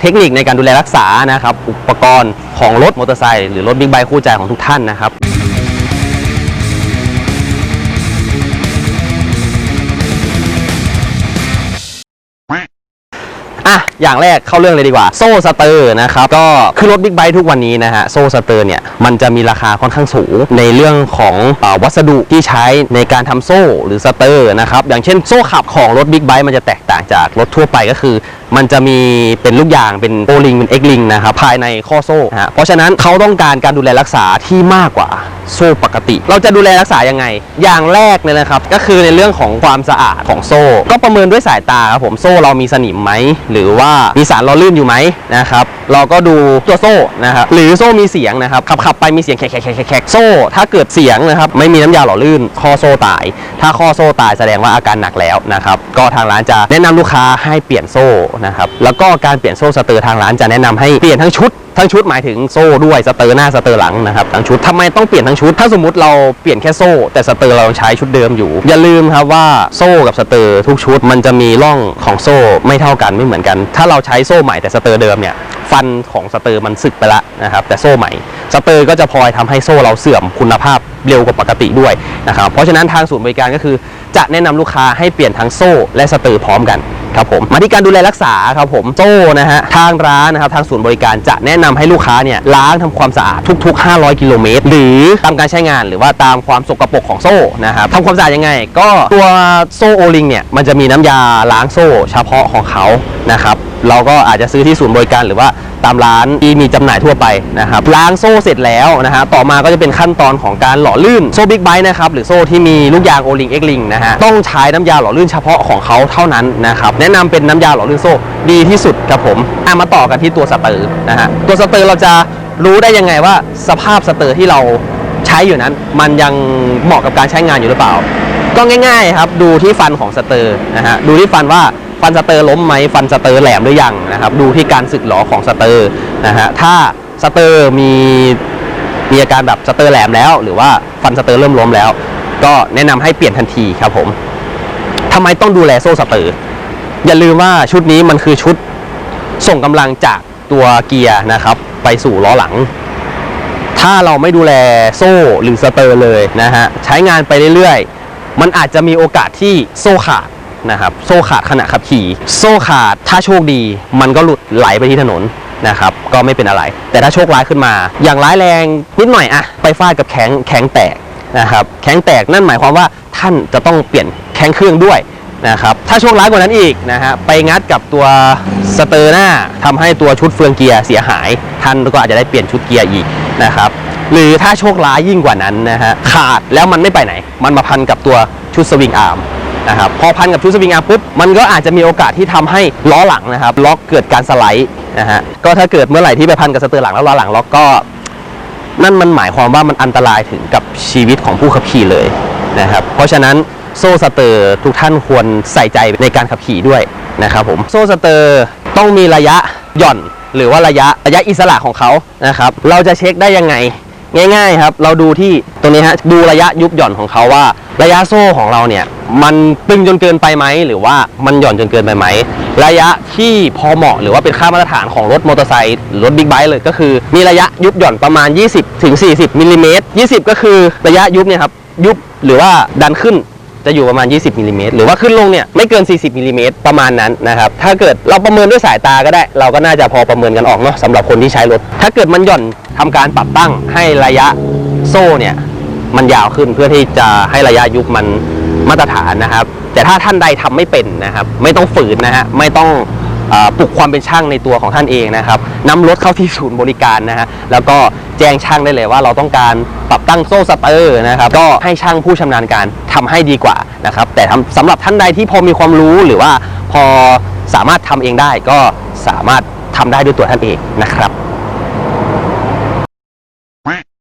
เทคนิคในการดูแลรักษานะครับ อุปกรณ์ของรถมอเตอร์ไซค์หรือรถบิ๊กไบค์คู่ใจของทุกท่านนะครับ อะ อย่างแรกเข้าเรื่องเลยดีกว่า โซ่สเตอร์นะครับ ก็คือรถบิ๊กไบค์ทุกวันนี้นะฮะ โซ่สเตอร์เนี่ย มันจะมีราคาค่อนข้างสูง ในเรื่องของเออวัสดุที่ใช้ในการทำโซ่หรือสเตอร์นะครับ อย่างเช่นโซ่ขับของรถบิ๊กไบค์มันจะแตกางจากรถทั่วไปก็คือ มันจะมีเป็นลูกยางเป็นโอลิงเป็นเอ็กลิงนะครับภายในข้อโซ่ฮะเพราะฉะนั้นเขาต้องการการดูแลรักษาที่มากกว่าโซ่ปกติ เราจะดูแลรักษายังไง อย่างแรกเลยนะครับ ก็คือในเรื่องของความสะอาดของโซ่ ก็ประเมินด้วยสายตาครับผมโซ่เรามีสนิมไหมหรือว่ามีสารล้อลื่นอยู่ไหมนะครับเราก็ดูตัวโซ่นะครับหรือโซ่มีเสียงนะครับขับขับไปมีเสียงแขกแขกแขกแขกโซ่ ถ้าเกิดเสียงนะครับไม่มีน้ำยาหล่อลื่นข้อโซ่ตาย ถ้าข้อโซ่ตายแสดงว่าอาการหนักแล้วนะครับก็ทางร้านจะแนะนำลูกค้าให้เปลี่ยนโซ่นะครับแล้วก็การเปลี่ยนโซ่สเตอร์ทางร้านจะแนะนำให้เปลี่ยนทั้งชุดทั้งชุดหมายถึงโซ่ด้วยสเตอร์หน้าสเตอร์หลังนะครับทั้งชุดทำไมต้องเปลี่ยนทั้งชุด ถ้าสมมติเราเปลี่ยนแค่โซ่ แต่สเตอร์เรายังใช้ชุดเดิมอยู่ อย่าลืมครับว่าโซ่กับสเตอร์ทุกชุด มันจะมีร่องของโซ่ไม่เท่ากันไม่เหมือนกัน ถ้าเราใช้โซ่ใหม่แต่สเตอร์เดิมเนี่ยฟันของสเตอร์มันสึกไปละนะครับแต่โซ่ใหม่สเตอร์ก็จะพลอยทำให้โซ่เราเสื่อมคุณภาพเร็วกว่าปกติด้วยนะครับเพราะฉะนั้นทางศูนย์บริการก็คือ จะแนะนำลูกค้าให้เปลี่ยนทั้งโซ่และสเตอร์พร้อมกันครับผมมาที่การดูแลรักษาครับผมโซ่นะฮะทางร้านนะครับทางศูนย์บริการจะแนะนำให้ลูกค้าเนี่ยล้างทำความสะอาดทุก ๆ 500 กิโลเมตร หรือตามการใช้งานหรือว่าตามความสกปรกของโซ่นะครับทำความสะอาดยังไง ก็ตัวโซ่โอลิงเนี่ยมันจะมีน้ำยาล้างโซ่เฉพาะของเขานะครับ เราก็อาจจะซื้อที่ศูนย์บริการหรือว่าตามร้านที่มีจำหน่ายทั่วไปนะครับล้างโซ่เสร็จแล้วนะฮะต่อมาก็จะเป็นขั้นตอนของการหล่อลื่นโซ่บิ๊กไบค์นะครับหรือโซ่ที่มีลูกยางโอลิงเอ็กลิงนะฮะต้องใช้น้ำยาหล่อลื่นเฉพาะของเขาเท่านั้นนะครับแนะนำเป็นน้ำยาหล่อลื่นโซ่ดีที่สุดครับผมอะมาต่อกันที่ตัวสเตอร์นะฮะตัวสเตอร์เราจะรู้ได้ยังไงว่าสภาพสเตอร์ที่เราใช้อยู่นั้น มันยังเหมาะกับการใช้งานอยู่หรือเปล่า ก็ง่ายๆครับดูที่ฟันของสเตอร์นะฮะดูที่ฟันว่า ฟันสเตอร์ล้มไหมฟันสเตอร์แหลมหรือยังนะครับ ดูที่การสึกหรอของสเตอร์นะฮะถ้าสเตอร์มีมีอาการแบบสเตอร์แหลมแล้ว หรือว่าฟันสเตอร์เริ่มล้มแล้ว ก็แนะนำให้เปลี่ยนทันทีครับผมทำไมต้องดูแลโซ่สเตอร์อย่าลืมว่าชุดนี้มันคือชุดส่งกำลังจากตัวเกียร์นะครับ ไปสู่ล้อหลัง ถ้าเราไม่ดูแลโซ่หรือสเตอร์เลยนะฮะใช้งานไปเรื่อยๆ มันอาจจะมีโอกาสที่โซ่ขาด นะครับ โซ่ขาดขณะขับขี่ โซ่ขาดถ้าโชคดี มันก็หลุดไหลไปที่ถนนนะครับ ก็ไม่เป็นอะไร แต่ถ้าโชคร้ายขึ้นมา อย่างร้ายแรงนิดหน่อยอะไปฟาดกับแข็งแข็งแตกนะครับ แข็งแตกนั่นหมายความว่าท่านจะต้องเปลี่ยนแข็งเครื่องด้วยนะครับ ถ้าโชคร้ายกว่านั้นอีกนะฮะไปงัดกับตัวสเตอร์หน้าทำให้ตัวชุดเฟืองเกียร์เสียหาย ท่านก็อาจจะได้เปลี่ยนชุดเกียร์อีกนะครับหรือถ้าโชคร้ายยิ่งกว่านั้นนะฮะขาดแล้วมันไม่ไปไหน มันมาพันกับตัวชุดสวิงอาร์ม นะครับพอพันกับชุดสวิงอาร์มปุ๊บมันก็อาจจะมีโอกาสที่ทำให้ล้อหลังนะครับล็อกเกิดการสไลด์นะฮะก็ถ้าเกิดเมื่อไหร่ที่ไปพันกับสเตอร์หลังแล้วล้อหลังล็อกก็ นั่นมันหมายความว่ามันอันตรายถึงกับชีวิตของผู้ขับขี่เลยนะครับเพราะฉะนั้นโซ่สเตอร์ทุกท่านควรใส่ใจในการขับขี่ด้วยนะครับผมโซ่สเตอร์ต้องมีระยะหย่อนหรือว่าระยะระยะอิสระของเขานะครับเราจะเช็คได้ยังไงง่าย ๆ ครับ เราดูที่ตรงนี้ฮะดูระยะยุบหย่อนของเขาว่า ระยะโซ่ของเราเนี่ย มันตึงจนเกินไปไหมหรือว่ามันหย่อนจนเกินไปไหม ระยะที่พอเหมาะหรือว่าเป็นค่ามาตรฐานของรถมอเตอร์ไซค์รถบิ๊กไบค์เลยก็คือ มีระยะยุบหย่อนประมาณ 20ถึง40มิลลิเมตร20 ก็คือระยะยุบเนี่ยครับยุบหรือว่าดันขึ้นจะอยู่ประมาณ 20มิลลิเมตรหรือว่าขึ้นลงเนี่ยไม่เกิน 40มิลลิเมตรประมาณนั้นนะครับถ้าเกิดเราประเมินด้วยสายตาก็ได้ เราก็น่าจะพอประเมินกันออกเนาะสำหรับคนที่ใช้รถ ถ้าเกิดมันหย่อนทำการปรับตั้งให้ระยะโซ่เนี่ยมันยาวขึ้นเพื่อที่จะให้ระยะยุบมัน มาตรฐานนะครับ แต่ถ้าท่านใดทำไม่เป็นนะครับ ไม่ต้องฝืนนะฮะไม่ต้องอปลุกความเป็นช่างในตัวของท่านเองนะครับนำรถเข้าที่ศูนย์บริการนะฮะแล้วก็แจ้งช่างได้เลยว่าเราต้องการปรับตั้งโซ่สเตอร์นะครับก็ให้ช่างผู้ชำนาญการทำให้ดีกว่านะครับ แต่ทำสำหรับท่านใดที่พอมีความรู้หรือว่าพอสามารถทำเองได้ก็สามารถทำได้ด้วยตัวท่านเองนะครับ